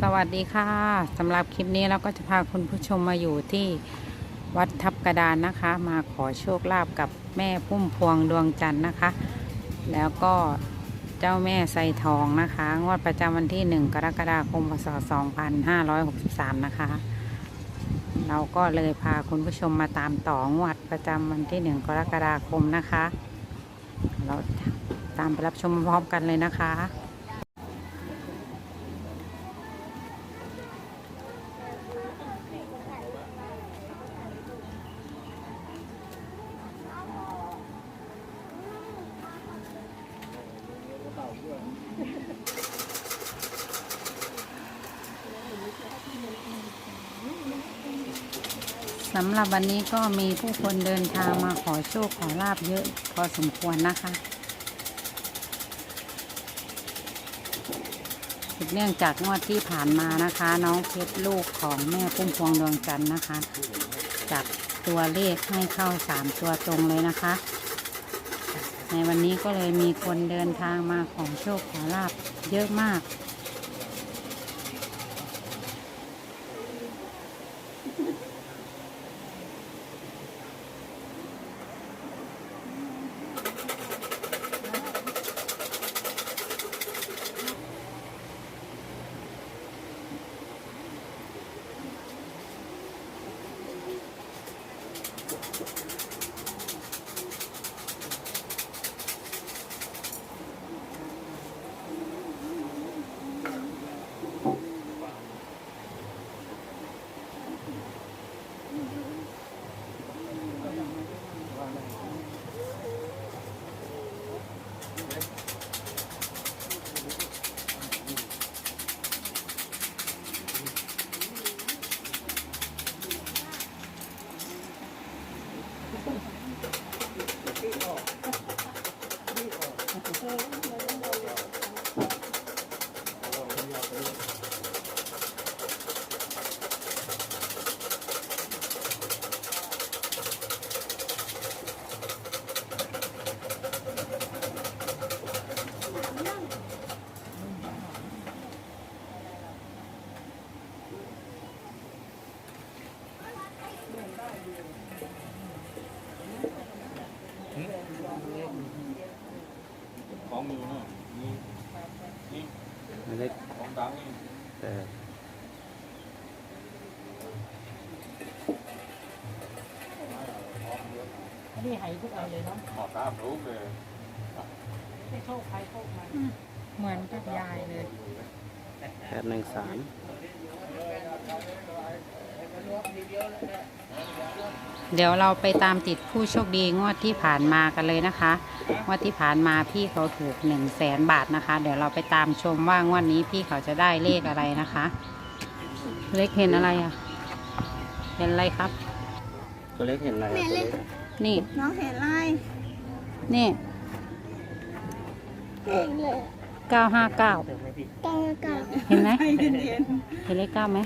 สวัสดีค่ะสำหรับคลิปนี้เราก็จะพาคุณผู้ชมมาอยู่ที่วัดทับกระดานนะคะ มาขอโชคลาภกับแม่พุ่มพวงดวงจันทร์นะคะ แล้วก็เจ้าแม่ไซทองนะคะ งวดประจำวันที่ 1 กรกฎาคมพศ2563 นะคะ เราก็เลยพาคุณผู้ชมมาตามต่องวดประจำวันที่ 1 กรกฎาคมนะคะ เราตามไปรับชมพร้อมกันเลยนะคะ สำหรับวันนี้ก็มีผู้คนเดินทางมาขอโชคขอลาบเยอะพอสมควรนะคะเนื่องจากงวดที่ผ่านมานะคะ น้องเพชรลูกของแม่พุ่มพวงดวงจันทร์นะคะจับตัวเลขให้เข้าสามตัวตรงเลยนะคะ ในวันนี้ก็เลยมีคนเดินทางมาขอโชคขอลาบเยอะมาก นี่แต่นี่หายทุกอันเลยเนาะหมอตามรู้เลยไม่โชคใครโชคมันเหมือนกับยายเลยแปดหนึ่งสาม เดี๋ยวเราไปตามติดผู้โชคดีงวดที่ผ่านมากันเลยนะคะ งวดที่ผ่านมาพี่เขาถูกหนึ่งแสนบาทนะคะ เดี๋ยวเราไปตามชมว่างวดนี้พี่เขาจะได้เลขอะไรนะคะ เล็กเห็นอะไรอะ เห็นอะไรครับ ตัวเล็กเห็นอะไรอะตัวเล็กนี่ น้องเห็นอะไรนี่เห็นเลยเก้าห้าเก้าเก้าเก้าเห็นไหมเห็นเห็นเห็นเลขเก้าไหม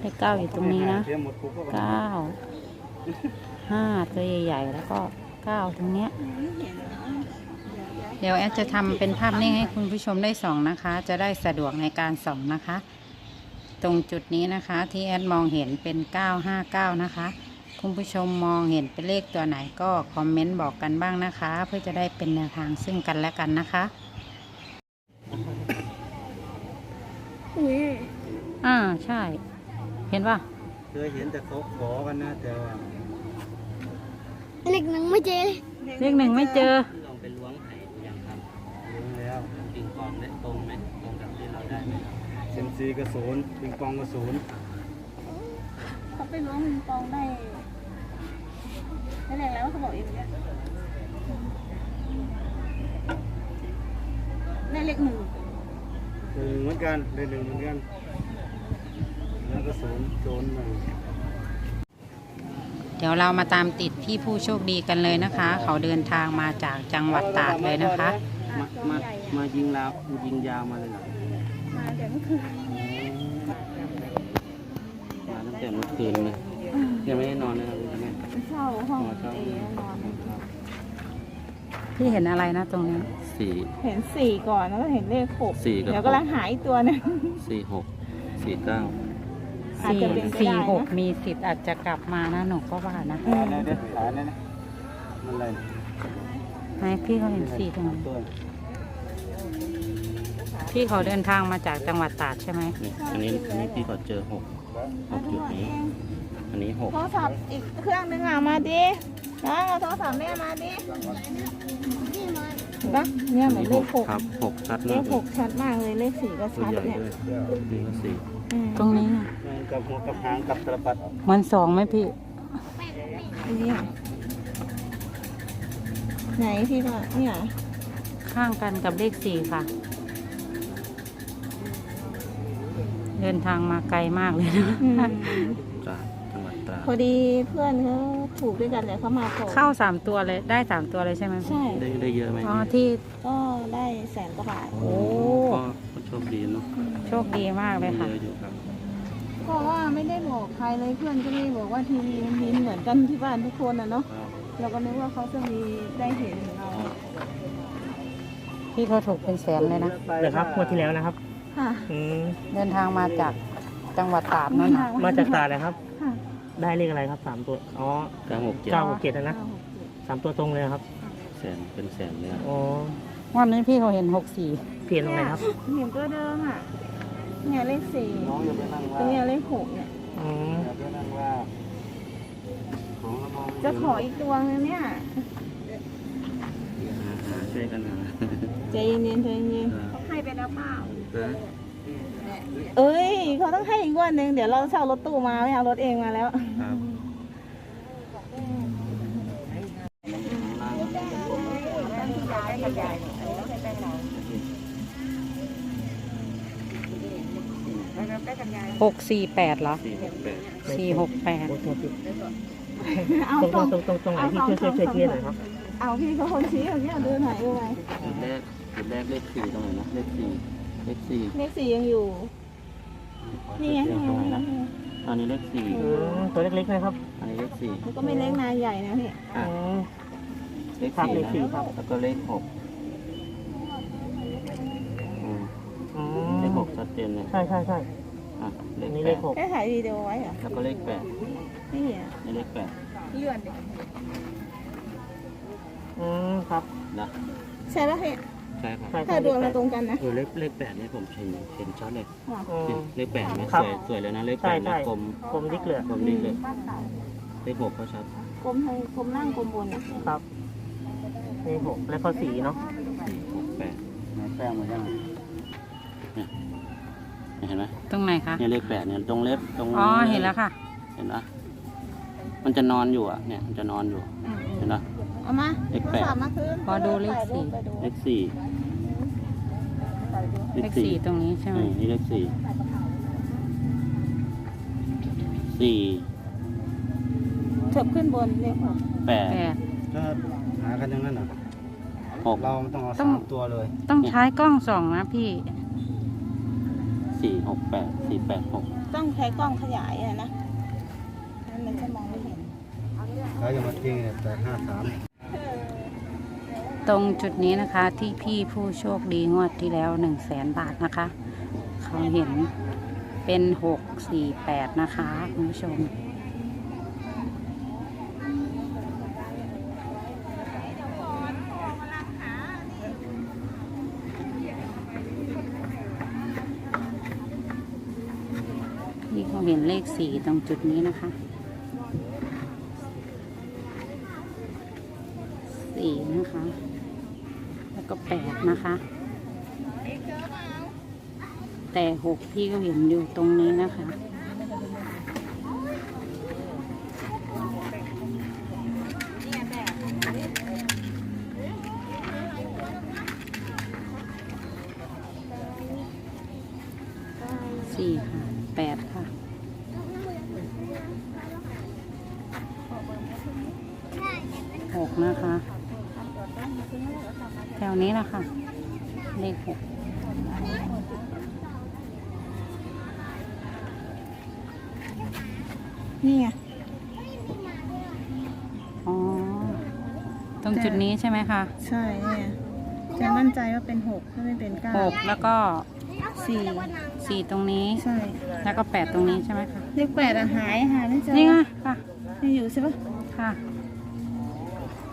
เลขเก้าอยู่ตรงนี้นะเตรียมหมดปุ๊บก็เก้าห้าตัวใหญ่ๆแล้วก็เก้าตรงเนี้ย เดี๋ยวแอดจะทำเป็นภาพนิ่งให้คุณผู้ชมได้ส่องนะคะ จะได้สะดวกในการส่องนะคะ ตรงจุดนี้นะคะที่แอดมองเห็นเป็น 959 นะคะ คุณผู้ชมมองเห็นเป็นเลขตัวไหนก็คอมเมนต์บอกกันบ้างนะคะ เพื่อจะได้เป็นแนวทางซึ่งกันและกันนะคะอุ้ยอ่าใช่ เห็นป่ะเคยเห็นแต่เขาขอกันนะแต่ว่าเล็กหนังไม่เจอเลยเลขหนึ่งไม่เจอลองไปล้วงไข่ดูยังครับรู้แล้วปิงปองได้ตรงไหมตรงกับที่เราได้ไหมครับเซยมซีก็ศูนย์ปิงปองก็ศูนย์เขาไปล้วงปิงปองได้ได้แรงแล้วเขาบอกเองเนี่ยได้เลขหนึ่งหนึ่งเหมือนกันได้หนึ่งเหมือนกัน แล้วก็ศูนย์ศูนย์หนึ่งเดี๋ยวเรามาตามติดพี่ผู้โชคดีกันเลยนะคะ เขาเดินทางมาจากจังหวัดตากเลยนะคะ มามามายิงลาวยิงยาวมาเลยเหรอมาแต่เมื่อคืนมาตั้งแต่เมื่อคืนเลยยังไม่ได้นอนเลยครับคุณแม่เช่าห้องอ๋อเช่าเอนอนครับพี่เห็นอะไรนะตรงนี้สี่เห็นสี่ก่อนแล้วก็เห็นเลขหกสี่กับเดี๋ยวหกกำลังหาอีกตัวหนึงสี่หกสี่เก้า อาจสี่จะเป็นไปได้นะสี่หกมีสิทธิ์อาจจะกลับมานะหนูก็ว่านะอืมอันนี้เด็ดขาเนี่ยนะมันอะไรไหนพี่เขาเห็นสี่ตรงนี้ตัวพี่เขาเดินทางมาจากจังหวัดตราดใช่ไหมนี่อันนี้อันนี้พี่ก็เจอหกหกจุดนี้ อันนี้หกโทรศัพท์อีกเครื่องนึงอะมาดิ น้องเอาโทรศัพท์แม่มาดิเห็นปะเนี่ยอันเหมือนนี้เลหขกหกครับหกชัดเลมากขเลหยกชัดมากเลยเลขสี่ก็ตัวชัดใหญ่เนี่ยด้วยนี่ก็สี่อืมตรงนี้อะมันกับหัวกับหางกับตะปัดเหมันสองไหมพี่ อันนี้อะไหนพี่ก็เนี่ยข้างกันกับเลขสี่ค่ะ เดินทางมาไกลมากเลยนะ อืม พอดีเพื่อนเขาถูกด้วยกันเลยเขามาโผล่เข้าสามตัวเลยได้สามตัวเลยใช่ไหมพี่ใช่ ได้ได้เยอะไหมอ๋อที่ก็ได้แสนกว่าบาท โอ้ก็ก็โชคดีเนาะโชคดีมากเลยค่ะ เยอะอยู่ครับก็ว่าไม่ได้บอกใครเลยเพื่อนก็ไม่บอกว่าทีวีมันบินเหมือนกันที่บ้านทุกคนนะเนาะเราก็นึกว่าเขาจะมีได้เห็นเหมือนเราพี่เขาถูกเป็นแสนเลยนะเลยครับงวดที่แล้วนะครับค่ะอืมเดินทางมาจากจังหวัดตราดนั่นนะมาจากตราดนะครับค่ะ ได้เลขอะไรครับสามตัวอ๋อเก้าหกเจ็ดเก้าหกเจ็ดนะนะสามตัวตรงเลยครับแสนเป็นแสนเลยอะอ๋อวันนี้พี่เขาเห็นหกสี่เปลี่ยนตรงไหนครับเห็นตัวเดิมอะเนี่ยเลขสี่น้องอย่าไปนั่งตรว่างเนี้ยเลขหกเนี่ยอืมอย่าไปนั่งว่าของละมองจะขออีกตัวนึงเนี่ยหาหาช่วยกันหาใจเย็นๆใจเย็นเออให้ไปแล้วเปล่า เออเอ้ยเขาต้องให้อีกงวันหนึ่งเดี๋ยวเราเช่ารถตู้มาไม่เอารถเองมาแล้ว ครับหกสี่แปดเหรอสี่หกแปดสี่หกแปดโอ้โหผิดเอาตรงสตอรงงตรงตรงไหนที่ช่วยช่วยช่วยเทียนหน่อยครับเอาพี่เขาคนชี้แบบนี้เอาดูหน่อยดูหน่อยจุดแรกจุดแรกเลขสี่ตรงไหนนะเลขสี่ เลขสี่เลขสี่ยังอยู่ นี่ไงเลนี่ขไงตรงไหนนี่ไงนะอันนี้เลขสี่อืมตัวเล็กๆนะครับอันนี้เลขสี่มันก็ไม่เล็กนายใหญ่นะพี่อะอืม เลขครับสี่เลขสี่นะครับ แล้วก็เลขหกอืมอืมเลขหกชัดเจนเลยใช่ใช่ใช่อะเลอัขนนี้แปเลดขหกได้ถ่ายวีดีโอไว้เหรอแล้วก็เลขแปดนี่อะนี่เลขแปดเลื่อนดิอืมครับนะใช่ป่ะพี่ ใช่ครับใช่ถ้าดวงเราตรงกันนะ เออเลขเลขแปดเนี่ยผมเห็นเห็นชัดเลยอืม เลขแปดเนี่ยครัสบวยสวยเลยนะเลขใช่แปดใช่นะกลมกลมดิกเลยกลมดีเลยเลขหกก็ชัดกลมทางกลมล่างกลมบนอะครับเลขหกแล้วก็สี่เนาะสี่หกแปดไหนแป้งมายังเห็นไหมตรงไหนคะ เนี่ยเลขแปดเนี่ยตรงเล็บตรงอ๋อ เห็นแล้วค่ะ เห็นปะมันจะนอนอยู่อะเนี่ยมันจะนอนอยู่เห็นปะเอามาเลขแปดโทรศัพท์มาคืนขอดูเลขสี่ไปดูเลขสี่ เลขสี่ตรงนี้ใช่ไหมนี่นี่เลขสี่สี่เถิบขึ้นบนเลขหกแปดแปด ก็หากันอย่างนั้นอะหกเราต้องเอาต้อสาง มตัวเลยต้องใช้กล้องส่องนะพี่ สี่หกแปดสี่แปดหกต้องใช้กล้องขยายอะนะนั่นมันจะมองไม่เห็น แล้วยังมาจริงเนี่ยแปดห้าสาม ตรงจุดนี้นะคะที่พี่ผู้โชคดีงวดที่แล้วหนึ่งแสนบาทนะคะ เขาเห็นเป็นหกสี่แปดนะคะคุณผู้ชมพี่เขาเห็นเลขสี่ตรงจุดนี้นะคะสี่นะคะ ก็แปดนะคะ แต่หกพี่ก็เห็นอยู่ตรงนี้นะคะสี่ค่ะแปดค่ะ หกนะคะ แถวนี้นะคะ เลขหก นี่ไง อ๋อตรงรงจุดนี้ใช่ไหมคะใช่เนี่ยจะมั่นใจว่าเป็นหกถ้าไม่เป็นเก้าหกแล้วก็สี่สี่ตรงนี้ ใช่แล้วก็แปดตรงนี้ใช่ไหมคะเลขแปดอะหายหายไม่เจอนี่ไงค่ะยังอยู่ใช่ปะค่ะ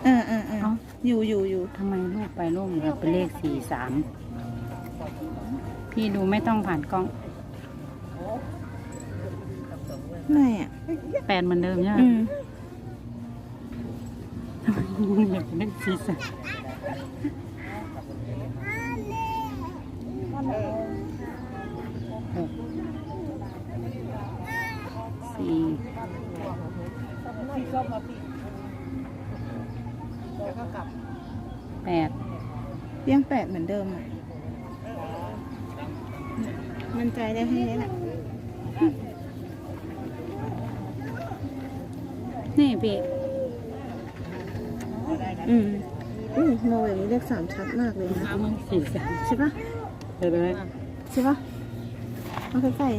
เออเออเออเอ้าอยู่อยู่อยู่ทำไมรูปไปรูปมาเป็นเลขสี่สามพี่ดูไม่ต้องผ่านกล้อง ไม่อะแปดเหมือนเดิมใช่ไหมอืมอยากเป็นเลขสี่สามหกสี่แปดยังแปดเหมือนเดิมอะ มั่นใจได้แค่นี้แหละ นี่พี่ อืมอุ้ยโนเวลนี้เลขสามชัดมากเลยนะ สี่สามใช่ปะเดี๋ยวเลยใช่ปะเอาใกล้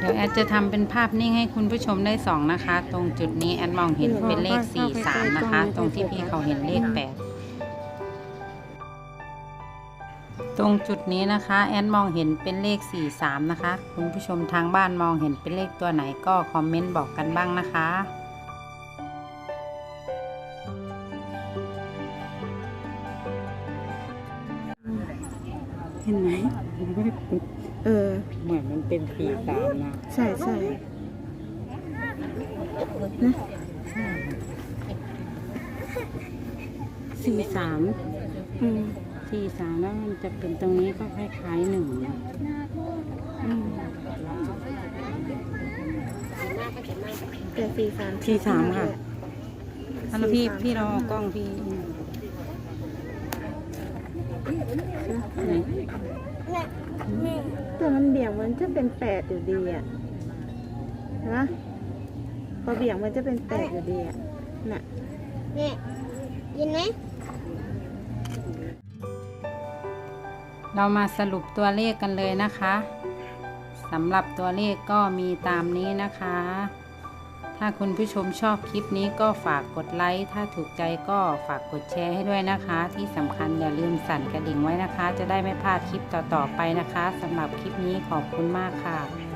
เดี๋ยวแอดจะทำเป็นภาพนิ่งให้คุณผู้ชมได้ส่องนะคะ ตรงจุดนี้แอดมองเห็นเป็นเลขสี่สามนะคะ ตรงที่พี่เขาเห็นเลขแปดตรงจุดนี้นะคะ แอดมองเห็นเป็นเลขสี่สามนะคะ คุณผู้ชมทางบ้านมองเห็นเป็นเลขตัวไหนก็คอมเมนต์บอกกันบ้างนะคะ ห็นไหมๆเออ เหมือนมันเป็นสี่สามนะใช่ใช่นะสี่สามอืมสี่สามแล้วมันจะเป็นตรงนี้ก็คล้ายๆหนึ่งนะอืมแต่สี่สามสี่สามค่ะแล้วพี่สี่สามพี่เราเอากล้องพี่ ไหนแต่มันเบี่ยงมันจะเป็นแปดอยู่ดีอะนะพอเบี่ยงมันจะเป็นแปดอยู่ดีอะน่ะเนี่ยยินไหมเรามาสรุปตัวเลขกันเลยนะคะสำหรับตัวเลขก็มีตามนี้นะคะ ถ้าคุณผู้ชมชอบคลิปนี้ก็ฝากกดไลค์ ถ้าถูกใจก็ฝากกดแชร์ให้ด้วยนะคะ ที่สำคัญอย่าลืมสั่นกระดิ่งไว้นะคะ จะได้ไม่พลาดคลิปต่อๆไปนะคะสำหรับคลิปนี้ขอบคุณมากค่ะ